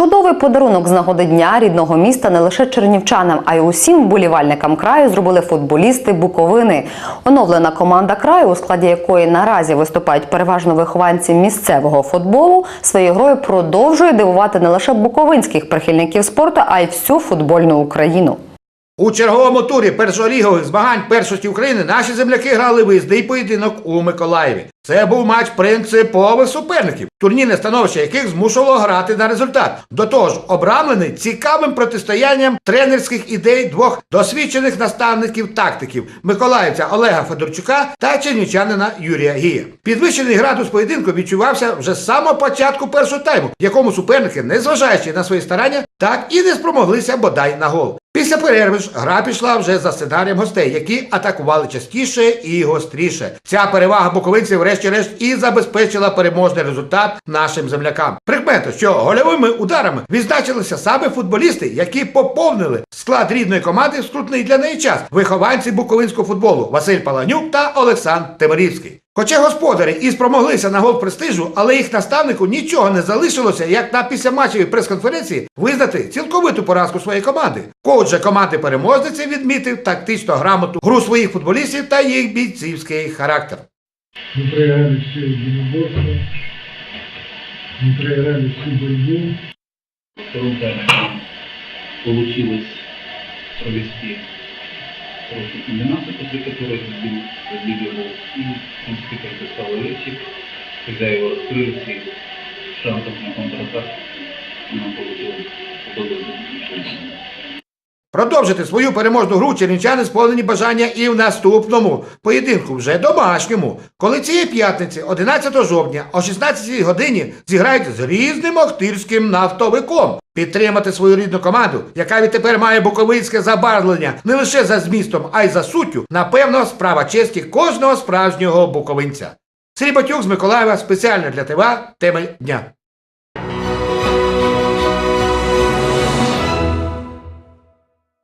Чудовий подарунок з нагоди дня рідного міста не лише чернівчанам, а й усім вболівальникам краю зробили футболісти Буковини. Оновлена команда краю, у складі якої наразі виступають переважно вихованці місцевого футболу, своєю грою продовжує дивувати не лише буковинських прихильників спорту, а й всю футбольну Україну. У черговому турі першолігових змагань першості України наші земляки грали виїзний поєдинок у Миколаєві. Це був матч принципових суперників, турнірне становище яких змушувало грати на результат. До того ж, обрамлений цікавим протистоянням тренерських ідей двох досвідчених наставників тактиків Миколаївця Олега Федорчука та чернівчанина Юрія Гія. Підвищений градус поєдинку відчувався вже з самого початку першого тайму, в якому суперники, незважаючи на свої старання, так і не спромоглися бодай на гол. Після перерви ж гра пішла вже за сценарієм гостей, які атакували частіше і гостріше. Ця перевага буковинців, врешті-решт, і забезпечила переможний результат нашим землякам. Прикмету, що гольовими ударами відзначилися саме футболісти, які поповнили склад рідної команди в скрутний для неї час. Вихованці буковинського футболу Василь Паланюк та Олександр Темирівський. Хоча господарі і спромоглися на гол престижу, але їх наставнику нічого не залишилося, як на післяматчевій прес-конференції визнати цілковиту поразку своєї команди. Коуч же команди переможниці відмітив тактично грамоту гру своїх футболістів та їх бійцівський характер. Мы проиграли все единоборства, мы проиграли всю борьбу. втором получилось провести комбинацию, после которой забил, забили. И, в принципе, как и стало легче, когда его раскрылись и шансов на контратаку нам получилось удалось. Продовжити свою переможну гру чернівчани сповнені бажання і в наступному поєдинку, вже домашньому, коли цієї п'ятниці, 11 жовтня, о 16 годині зіграють з різним охтирським нафтовиком. Підтримати свою рідну команду, яка відтепер має буковинське забарвлення не лише за змістом, а й за суттю, напевно, справа честі кожного справжнього буковинця. Сергій Батюк з Миколаєва спеціально для ТВА теми дня.